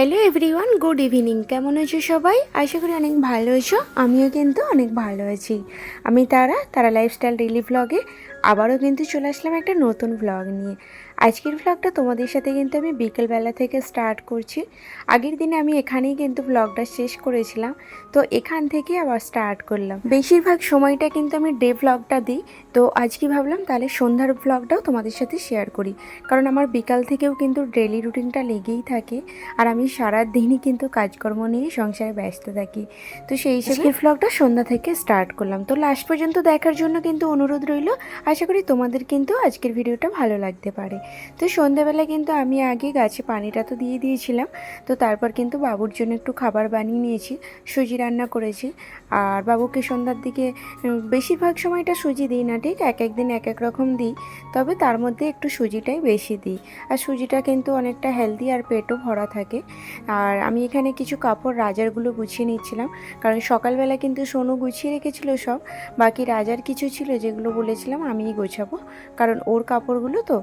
Hello everyone, good evening. কেমন আছো সবাই? আশা করি অনেক ভালো আছো। আমিও কিন্তু অনেক ভালো আছি। আমি তারা তারা লাইফস্টাইল ডেইলি ব্লগে আবারও কিন্তু চলে আসলাম একটা নতুন ব্লগ নিয়ে। আজকের ভ্লগটা তোমাদের সাথে কিন্তু আমি বিকেলবেলা থেকে স্টার্ট করছি। আগের দিনে আমি এখানেই কিন্তু ভ্লগটা শেষ করেছিলাম, তো এখান থেকে আবার স্টার্ট করলাম। বেশিরভাগ সময়টা কিন্তু আমি ডে ভ্লগটা দিই, তো আজকে ভাবলাম তাহলে সন্ধ্যার ভ্লগটাও তোমাদের সাথে শেয়ার করি। কারণ আমার বিকাল থেকেও কিন্তু ডেলি রুটিনটা লেগেই থাকে, আর আমি সারা দিনই কিন্তু কাজকর্ম নিয়ে সংসারে ব্যস্ত থাকি। তো সেই হিসেবে ভ্লগটা সন্ধ্যা থেকে স্টার্ট করলাম। তো লাস্ট পর্যন্ত দেখার জন্য কিন্তু অনুরোধ রইল। আশা করি তোমাদের কিন্তু আজকের ভিডিওটা ভালো লাগতে পারে। তো সন্ধ্যাবেলা কিন্তু আমি আগে গাছে পানিটা তো দিয়ে দিয়েছিলাম। তো তারপর কিন্তু বাবুর জন্য একটু খাবার বানিয়ে নিয়েছি, সুজি রান্না করেছি। আর বাবুকে সন্ধ্যার দিকে বেশিরভাগ সময়টা সুজি দিই না, ঠিক? এক এক দিন এক এক রকম দিই। তবে তার মধ্যে একটু সুজিটাই বেশি দিই। আর সুজিটা কিন্তু অনেকটা হেলদি আর পেটও ভরা থাকে। আর আমি এখানে কিছু কাপড় রাজারগুলো গুছিয়ে নিচ্ছিলাম। কারণ সকালবেলা কিন্তু সোনু গুছিয়ে রেখেছিল সব। বাকি রাজার কিছু ছিল যেগুলো বলেছিলাম আমিই গোছাবো। কারণ ওর কাপড়গুলো তো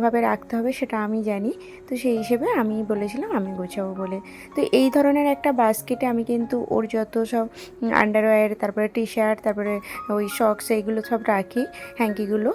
কেমনভাবে রাখতে হবে সেটা আমি জানি। তো সেই হিসেবে আমি বলেছিলাম, আমি গোছাবো বলে। তো এই ধরনের একটা বাস্কেটে আমি কিন্তু ওর যত সব আন্ডারওয়্যার, তারপরে টি শার্ট তারপরে ওই শক্স এইগুলো সব রাখি, হ্যাঙ্কিগুলো।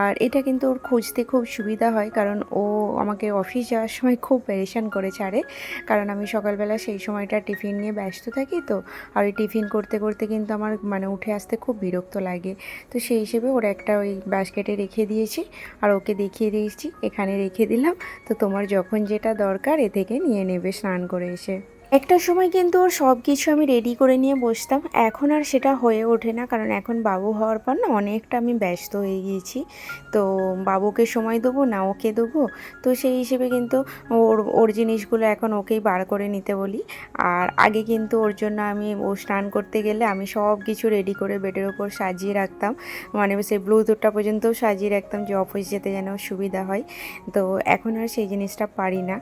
আর এটা কিন্তু ওর খুঁজতে খুব সুবিধা হয়, কারণ ও আমাকে অফিস যাওয়ার সময় খুব পেরেশান করে ছাড়ে। কারণ আমি সকালবেলা সেই সময়টা টিফিন নিয়ে ব্যস্ত থাকি তো, আর ওই টিফিন করতে করতে কিন্তু আমার মানে উঠে আসতে খুব বিরক্ত লাগে। তো সেই হিসেবে ওর একটা ওই বাস্কেটে রেখে দিয়েছি, আর ওকে দেখিয়ে দিয়েছি এখানে রেখে দিলাম। তো তোমার যখন যেটা দরকার, এ থেকে নিয়ে নেবে, স্নান করে এসে। একটা সময় কিন্তু ওর সব কিছু আমি রেডি করে নিয়ে বসতাম। এখন আর সেটা হয়ে ওঠে না, কারণ এখন বাবু হওয়ার পর না অনেকটা আমি ব্যস্ত হয়ে গিয়েছি। তো বাবুকে সময় দেবো, না ওকে দেবো? তো সেই হিসেবে কিন্তু ওর ওর জিনিসগুলো এখন ওকেই বার করে নিতে বলি। আর আগে কিন্তু ওর জন্য আমি ও স্নান করতে গেলে আমি সব কিছু রেডি করে বেডের ওপর সাজিয়ে রাখতাম। মানে সেই ব্লুটুথটা পর্যন্তও সাজিয়ে রাখতাম যে অফিস যেতে যেন সুবিধা হয়। তো এখন আর সেই জিনিসটা পারি না।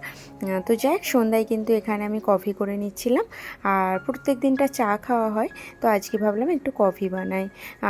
তো যাই সন্ধ্যায় কিন্তু এখানে আমি কফি করে নিচ্ছিলাম। আর প্রত্যেক দিনটা চা খাওয়া হয়। তো আজকে ভাবলাম একটু কফি বানাই।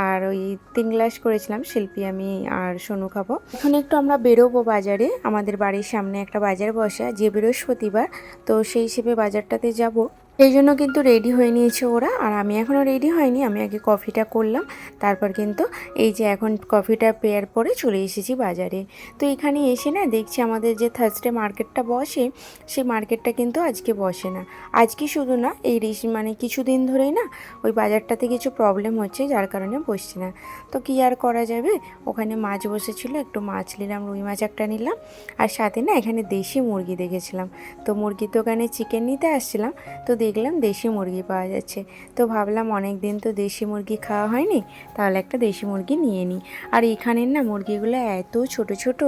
আর ওই তিন গ্লাস করেছিলাম শিল্পী আমি আর সোনু খাব। এখন একটু আমরা বেরোবো বাজারে। আমাদের বাড়ির সামনে একটা বাজার বসে। যে বৃহস্পতিবার, তো সেই হিসেবে বাজারটাতে যাব। সেই জন্য কিন্তু রেডি হয়ে নিয়েছে ওরা। আর আমি এখনও রেডি হয়নি, আমি আগে কফিটা করলাম। তারপর কিন্তু এই যে এখন কফিটা পেয়ার পরে চলে এসেছি বাজারে। তো এখানে এসে না দেখছি আমাদের যে থার্সডে মার্কেটটা বসে, সেই মার্কেটটা কিন্তু আজকে বসে না। আজকে শুধু না, এই মানে কিছুদিন ধরেই না ওই বাজারটাতে কিছু প্রবলেম হচ্ছে, যার কারণে বসছে না। তো কী আর করা যাবে? ওখানে মাছ বসেছিল, একটু মাছ নিলাম, রুই মাছ একটা নিলাম। আর সাথে না এখানে দেশি মুরগি দেখেছিলাম। তো মুরগির দোকানে চিকেন নিতে আসছিলাম। তো দেখলাম দেশি মুরগি পাওয়া যাচ্ছে। তো ভাবলাম অনেক দিন তো দেশি মুরগি খাওয়া হয়নি, তাহলে একটা দেশি মুরগি নিয়ে নিই। আর এখানের না মুরগিগুলো এত ছোট ছোট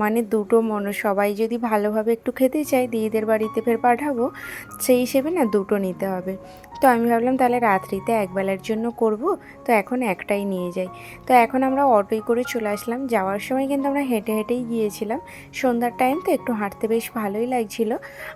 মানে দুটো মনে, সবাই যদি ভালোভাবে একটু খেতে চায়, দিদিদের বাড়িতে ফের পাঠাবো, সেই হিসেবে না দুটো নিতে হবে। তো আমি ভাবলাম তাহলে রাত্রিতে একবেলার জন্য করব, তো এখন একটাই নিয়ে যাই। তো এখন আমরা অটোয় করে চলে আসলাম, যাওয়ার সময় কিন্তু আমরা হেঁটে হেঁটেই গিয়েছিলাম। সন্ধ্যার টাইম তো একটু হাঁটতে বেশ ভালোই লাগছিল,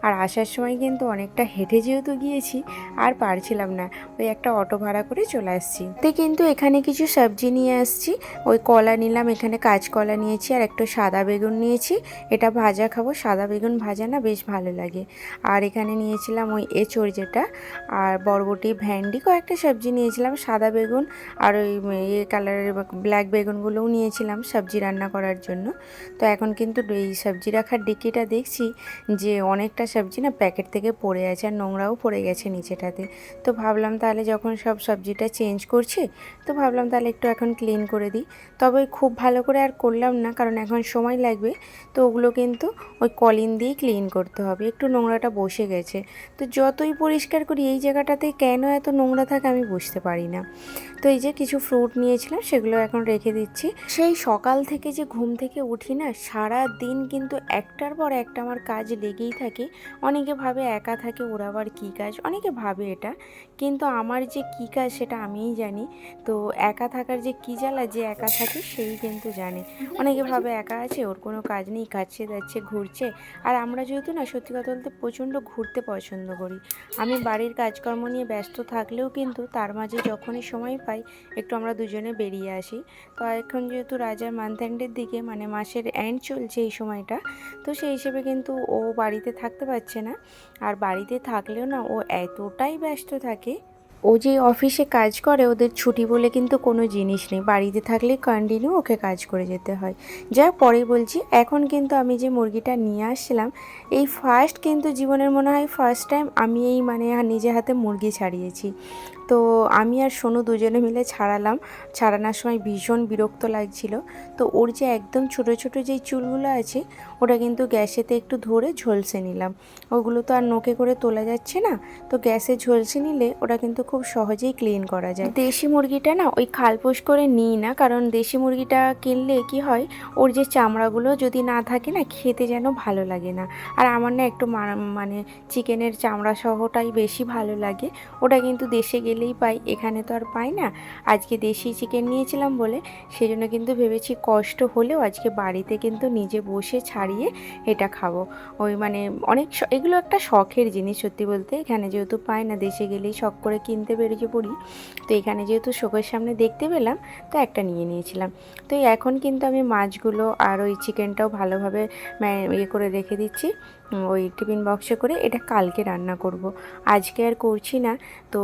আর আসার সময় কিন্তু অনেকটা হেঁটে যেহেতু গিয়েছি, আর পারছিলাম না। ওই একটা অটো ভাড়া করে চলে আসছি। তো কিন্তু এখানে কিছু সবজি নিয়ে আসছি। ওই কলা নিলাম, এখানে কাঁচকলা নিয়েছি, আর একটু সাদা বেগুন নিয়েছি। এটা ভাজা খাব। সাদা বেগুন ভাজা না বেশ ভালো লাগে। আর এখানে নিয়েছিলাম ওই এঁচড় যেটা, আর বরবটি ভ্যান্ডি কয়েকটা সবজি নিয়েছিলাম। সাদা বেগুন আর ওই ইয়ে কালারের ব্ল্যাক বেগুনগুলোও নিয়েছিলাম সবজি রান্না করার জন্য। তো এখন কিন্তু এই সবজি রাখার ডিকিটা দেখছি যে অনেকটা সবজি না প্যাকেট থেকে পড়ে আছে, আর নোংরাও পড়ে গেছে নিচেটাতে। তো ভাবলাম তাহলে যখন সব সবজিটা চেঞ্জ করছি, তো ভাবলাম তাহলে একটু এখন ক্লিন করে দিই। তবে খুব ভালো করে আর করলাম না, কারণ এখন সময় লাগবে। তো ওগুলো কিন্তু ওই কলিন দিয়েই ক্লিন করতে হবে। একটু নোংরাটা বসে গেছে। তো যতই পরিষ্কার করি, এই জায়গাটাতে কেন এত নোংরা থাকে আমি বুঝতে পারি না। তো এই যে কিছু ফ্রুট নিয়েছিলাম, সেগুলো এখন রেখে দিচ্ছি। সেই সকাল থেকে যে ঘুম থেকে উঠি না সারা দিন কিন্তু একটার পর একটা আমার কাজ লেগেই থাকে। অনেকে ভাবে একা থাকে, ওরা আবার কী কাজ, অনেকে ভাবে এটা। কিন্তু আমার যে কী কাজ সেটা আমিই জানি। তো একা থাকার যে কী জ্বালা যে একা থাকে সেই কিন্তু জানে। অনেকে ভাবে একা আছে, ওর কোনো কাজ নেই কাছে যাচ্ছে ঘুরছে। আর আমরা যেহেতু না, সত্যি কথা বলতে প্রচণ্ড ঘুরতে পছন্দ করি। আমি বাড়ির কাজকর্ম নিয়ে ব্যস্ত থাকলেও কিন্তু তার মাঝে যখনই সময় পাই, একটু আমরা দুজনে বেরিয়ে আসি। তো এখন যেহেতু রাজার মান্থ এন্ডের দিকে মানে মাসের এন্ড চলছে এই সময়টা, তো সেই হিসেবে কিন্তু ও বাড়িতে থাকতে পারছে না। আর বাড়িতে থাকলেও না ও এতটাই ব্যস্ত থাকে। ও যে অফিসে কাজ করে, ওদের ছুটি বলে কিন্তু কোনো জিনিস নেই। বাড়িতে থাকলে কন্টিনিউ ওকে কাজ করে যেতে হয়। যা পরে বলছি, এখন কিন্তু আমি যে মুরগিটা নিয়ে আসছিলাম, এই ফার্স্ট কিন্তু জীবনের মনে হয় ফার্স্ট টাইম আমি এই মানে নিজে হাতে মুরগি ছাড়িয়েছি। তো আমি আর সোনু দুজনে মিলে ছাড়ালাম। ছাড়ানোর সময় ভীষণ বিরক্ত লাগছিল। তো ওর যে একদম ছোট ছোট যেই চুলগুলো আছে, ওটা কিন্তু গ্যাসেতে একটু ধরে ঝলসে নিলাম। ওগুলো তো আর নোকে করে তোলা যাচ্ছে না। তো গ্যাসে ঝলসে নিলে ওটা কিন্তু খুব সহজেই ক্লিন করা যায়। দেশি মুরগিটা না ওই খালপোষ করে নিই না, কারণ দেশি মুরগিটা কিনলে কি হয়, ওর যে চামড়াগুলো যদি না থাকে না, খেতে যেন ভালো লাগে না। আর আমার না একটু মানে চিকেনের চামড়া সহটাই বেশি ভালো লাগে। ওটা কিন্তু দেশে গেলেই পাই, এখানে তো আর পাই না। আজকে দেশি চিকেন নিয়েছিলাম বলে, সেজন্য কিন্তু ভেবেছি কষ্ট হলেও আজকে বাড়িতে কিন্তু নিজে বসে ছাড়িয়ে এটা খাব। ওই মানে অনেক এগুলো একটা শখের জিনিস সত্যি বলতে। এখানে যেহেতু পাই না, দেশে গেলেই শখ করে কিনতে বেরিয়ে পড়ি। তো এখানে যেহেতু শোকের সামনে দেখতে পেলাম, তো একটা নিয়ে নিয়েছিলাম। তো এখন কিন্তু আমি মাছগুলো আর ওই চিকেনটাও ভালোভাবে ইয়ে করে রেখে দিচ্ছি। ওই টিফিন বক্সে করে এটা কালকে রান্না করব। আজকে আর করছি না। তো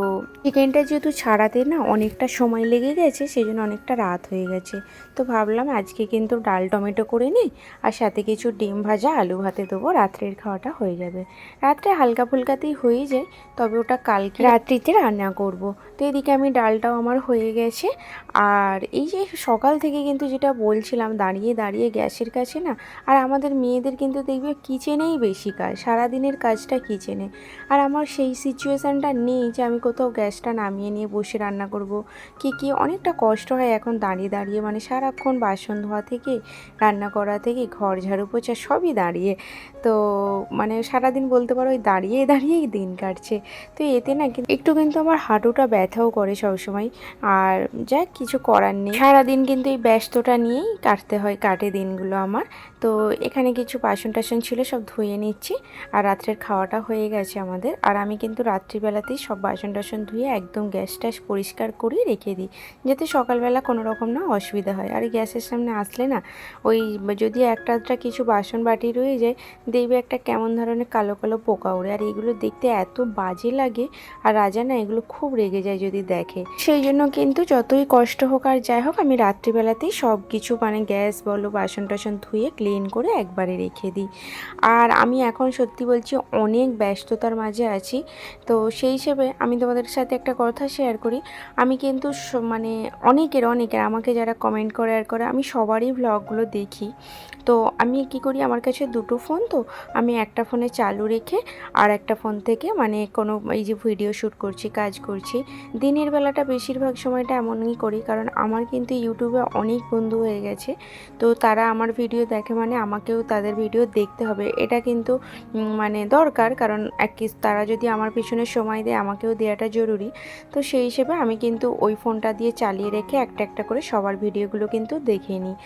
চিকেনটা যেহেতু ছাড়াতে না অনেকটা সময় লেগে গেছে সেই জন্য অনেকটা রাত হয়ে গেছে তো ভাবলাম আজকে কিন্তু ডাল টমেটো করে নিই, আর সাথে কিছু ডিম ভাজা, আলু ভাতে দেবো, রাত্রের খাওয়াটা হয়ে যাবে রাত্রে হালকা ফুলকাতেই হয়ে যায়, তবে ওটা কালকে রাত্রিতে রান্না করব। তো এদিকে আমি ডালটাও আমার হয়ে গেছে আর এই যে সকাল থেকে কিন্তু যেটা বলছিলাম, দাঁড়িয়ে দাঁড়িয়ে গ্যাসের কাছে না, আর আমাদের মেয়েদের কিন্তু দেখবে কিচেনেই বেশি কাজ, সারাদিনের কাজটা কিচেনে। আর আমার সেই সিচুয়েশানটা নেই যে আমি কোথাও গ্যাসটা নামিয়ে নিয়ে বসে রান্না করব। কি কি অনেকটা কষ্ট হয় এখন দাঁড়িয়ে দাঁড়িয়ে মানে সারাক্ষণ বাসন ধোয়া থেকে, রান্না করা থেকে, ঘর ঝাড়ু পোছা সবই দাঁড়িয়ে। তো মানে সারাদিন বলতে পারো ওই দাঁড়িয়ে দাঁড়িয়েই দিন কাটছে। তো এতে না একটু কিন্তু আমার হাঁটুটা ব্যথাও করে সবসময়। আর যাক কিছু করার নেই। সারাদিন কিন্তু এই ব্যস্ততা নিয়েই কাটতে হয় কাটে দিনগুলো আমার। তো এখানে কিছু বাসন টাসন ছিল, সব ধুয়ে নিচ্ছি। আর রাত্রের খাওয়াটা হয়ে গেছে আমাদের। আর আমি কিন্তু রাত্রিবেলাতেই সব বাসন টাসন ধুয়ে একদম গ্যাস ট্যাস পরিষ্কার করে রেখে দিই। যাতে সকালবেলা কোনো রকম না অসুবিধা হয়। আর গ্যাসের সামনে আসলে না, ওই যদি একটা আধটা কিছু বাসন বাটি রয়ে যায়, দেখবে একটা কেমন ধরনের কালো কালো পোকা ওড়ে। আর এগুলো দেখতে এত বাজে লাগে। আর রাজা না এগুলো খুব রেগে যায় যদি দেখে। সেই জন্য কিন্তু যতই কষ্ট হোক আর যাই হোক, আমি রাত্রিবেলাতেই সব কিছু মানে গ্যাস বলো বাসন টাসন ধুয়ে ক্লিন করে একবারে রেখে দিই। আর আমি এখন সত্যি বলছি অনেক ব্যস্ততার মাঝে আছি। তো সেই হিসেবে আমি তোমাদের সাথে একটা কথা শেয়ার করি। আমি কিন্তু মানে অনেকের অনেকের আমাকে যারা কমেন্ট করে আর করে, আমি সবারই ভ্লগগুলো দেখি। তো আমি কি করি, আমার কাছে দুটো ফোন তো আমি একটা ফোনে চালু রেখে আর একটা ফোন থেকে মানে কোনো এই যে ভিডিও শ্যুট করছি, কাজ করছি। দিনের বেলাটা বেশিরভাগ সময়টা এমনই করি, কারণ আমার কিন্তু ইউটিউবে অনেক বন্ধু হয়ে গেছে। তো তারা আমার ভিডিও দেখে মানে আমাকেও তাদের ভিডিও দেখতে হবে। এটা কিন্তু মানে দরকার, কারণ এক তারা যদি আমার পিছনে সময় দেয়, আমাকেও দেওয়াটা জরুরি। তো সেই হিসেবে আমি কিন্তু ওই ফোনটা দিয়ে চালিয়ে রেখে একটা একটা করে সবার ভিডিওগুলো কিন্তু দেখে নিই।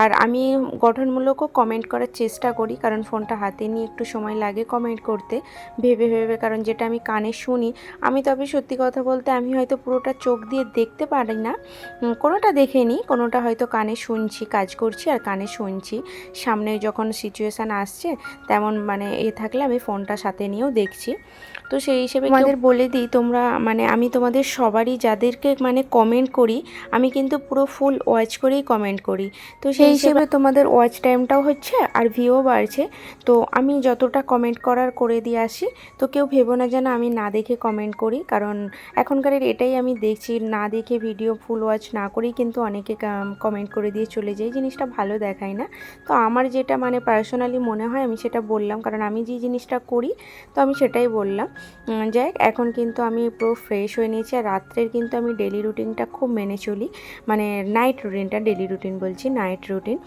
আর আমি গঠনমূলকও কমেন্ট করার চেষ্টা করি, কারণ ফোনটা হাতে নিয়ে একটু সময় লাগে কমেন্ট করতে, ভেবে ভেবে, কারণ যেটা আমি কানে শুনি, আমি তবে সত্যি কথা বলতে আমি হয়তো পুরোটা চোখ দিয়ে দেখতে পারি না। কোনোটা দেখে নিই, কোনোটা হয়তো কানে শুনছি, কাজ করছি আর কানে শুনছি। সামনে যখন সিচুয়েশান আসছে তেমন মানে এ থাকলে আমি ফোনটা সাথে নিয়েও দেখছি। তো সেই হিসেবে তোমাদের বলে দিই তোমরা মানে আমি তোমাদের সবারই যাদেরকে মানে কমেন্ট করি আমি কিন্তু পুরো ফুল ওয়াচ করেই কমেন্ট করি। তো সেই হিসেবে তোমাদের ওয়াচ টাইমটাও হচ্ছে আর ভিউ বাড়ছে। তো আমি যতটা কমেন্ট করার করে দিয়ে আসি তো কেউ ভেবো না যেন আমি না দেখে কমেন্ট করি কারণ এখনকারের এটাই আমি দেখছি না দেখে ভিডিও ফুল ওয়াচ না করেই কিন্তু অনেকে কমেন্ট করে দিয়ে চলে যায় জিনিসটা ভালো দেখায় না। তো আমার যেটা মানে পার্সোনালি মনে হয় আমি সেটা বললাম। কারণ আমি যে জিনিসটা করি, তো আমি সেটাই বললাম। যাই এখন কিন্তু আমি পুরো ফ্রেশ হয়ে নিয়েছি আর রাত্রের কিন্তু আমি ডেলি রুটিনটা খুব মেনে চলি। মানে নাইট রুটিনটা ডেলি রুটিন বলছি নাইট রুটিন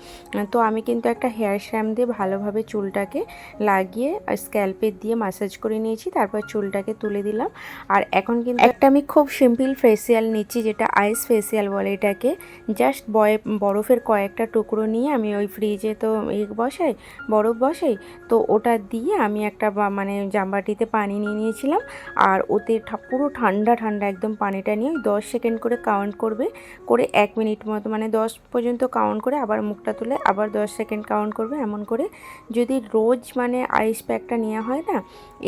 তো আমি কিন্তু একটা হেয়ার শ্যাম দিয়ে ভালোভাবে চুলটাকে লাগিয়ে স্ক্যাল্পে দিয়ে মাসাজ করে নিয়েছি, তারপর চুলটাকে তুলে দিলাম। আর এখন কিন্তু একটা আমি খুব সিম্পল ফেসিয়াল নিচ্ছি, যেটা আইস ফেসিয়াল বলে এটাকে। জাস্ট বয়ে, বরফের কয়েকটা টুকরো নিয়ে আমি ওই ফ্রিজে তো ইয়ে বসাই, বরফ বসাই, তো ওটা দিয়ে আমি একটা মানে জামবাটিতে পানি নিয়ে নিয়েছিলাম। আর ওতে পুরো ঠান্ডা ঠান্ডা একদম পানিটা নিয়ে দশ সেকেন্ড করে কাউন্ট করবে, করে এক মিনিট মতো মানে দশ পর্যন্ত কাউন্ট করে আবার মুখটা তুলে আবার দশ সেকেন্ড কাউন্ট করবে এমন করে। যদি রোজ মানে আইস প্যাকটা নেওয়া হয় না,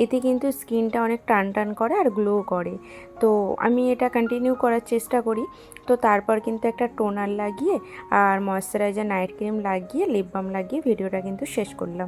এতে কিন্তু স্কিনটা অনেক টান টান করে আর গ্লো করে। তো আমি এটা কন্টিনিউ করার চেষ্টা করি। তো তারপর কিন্তু একটা টোনার লাগিয়ে আর ময়শ্চারাইজার নাইট ক্রিম লাগিয়ে লিপ বাম লাগিয়ে ভিডিওটা কিন্তু শেষ করলাম।